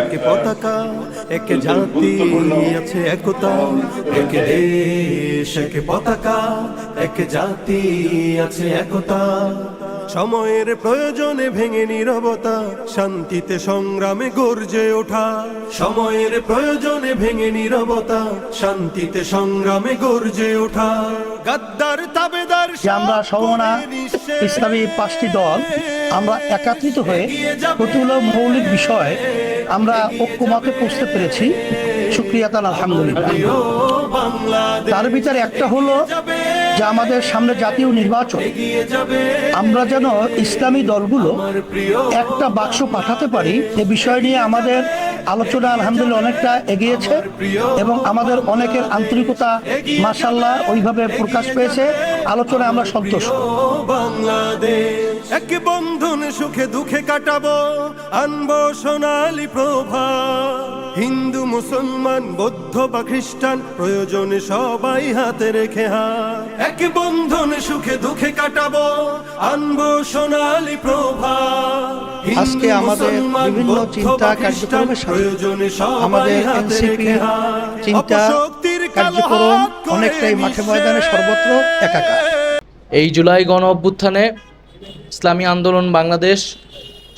এক পতাকা এক জাতি আছে একতা এক দেশ এক পতাকা এক জাতি আছে একতা। সময়ের প্রয়োজনে ভেঙে নিরবতা শান্তিতে সংগ্রামে গর্জে ওঠা। সময়ের প্রয়োজনে ভেঙে নিরবতা শান্তিতে সংগ্রামে গর্জে ওঠা। গাদ্দার তাবেদার আমরা সমমনা ইসলামী পাঁচটি দল আমরা একত্রিত হয়ে কতগুলো মৌলিক বিষয় আমরা ঐক্যমতে পৌঁছতে পেরেছি। সুক্রিয়া তাল আলহামদুলিল্লাহ। তার ভিতরে একটা হলো যে আমাদের সামনে জাতীয় নির্বাচন। আমরা যেন ইসলামী দলগুলো একটা বাক্স পাঠাতে পারি, এ বিষয় নিয়ে আমাদের আলোচনা আলহামদুলিল্লাহ অনেকটা এগিয়েছে এবং আমাদের অনেকের আন্তরিকতা মাসাল্লাহ ওইভাবে প্রকাশ পেয়েছে। আলোচনা আমরা সন্তুষ্ট বাংলাদেশ এক বন্ধন সুখে দুঃখে কাটাবো, আনব সোনালি প্রভা হিন্দু মুসলমান বৌদ্ধ বা খ্রিস্টান প্রয়োজনে সবাই হাতে রেখে হাত। এক বন্ধন সুখে দুঃখে কাটাবো আনব সোনালি প্রভা আজকে আমাদের বিভিন্ন চিন্তা কার্যক্রমের সাথে আমাদের এনসিপি চিন্তা কার্যক্রম অনেকটাই মাঠে ময়দানে সর্বত্র একাকার। এই জুলাই গণ অভ্যুত্থানে ইসলামী আন্দোলন বাংলাদেশ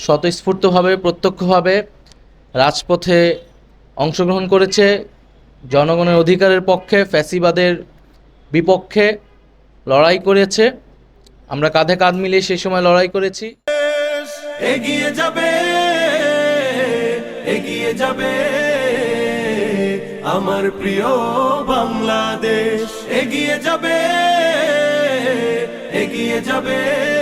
স্বতঃস্ফূর্তভাবে প্রত্যক্ষভাবে রাজপথে অংশগ্রহণ করেছে জনগণের অধিকারের পক্ষে, ফ্যাসিবাদের বিপক্ষে লড়াই করেছে। আমরা কাঁধে কাঁধ মিলিয়ে সেই সময় লড়াই করেছি। এগিয়ে যাবে এগিয়ে যাবে আমার প্রিয় বাংলাদেশ। এগিয়ে যাবে এগিয়ে যাবে।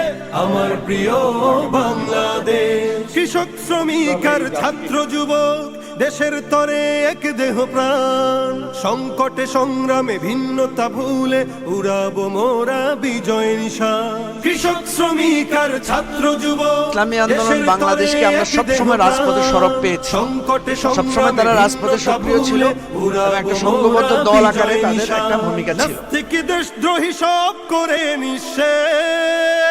আমার প্রিয় বাংলাদেশ। কৃষক শ্রমিক আর ছাত্র যুবক দেশের তরে এক দেহ প্রাণ। সংকটে সংগ্রামে ভিন্নতা ভুলে উড়াবো মোরা বিজয় নিশান। কৃষক শ্রমিক আর ছাত্র যুবক ইসলামী আন্দোলন বাংলাদেশকে আমরা সবসময় রাজপথে সরব পেয়েছি। সংকটে সবসময় তারা রাজপথে সক্রিয় ছিল একটা সংঘবদ্ধ দল আকারে তাদের একটা ভূমিকা ছিল। দেশদ্রোহী সব করে নিঃশেষ।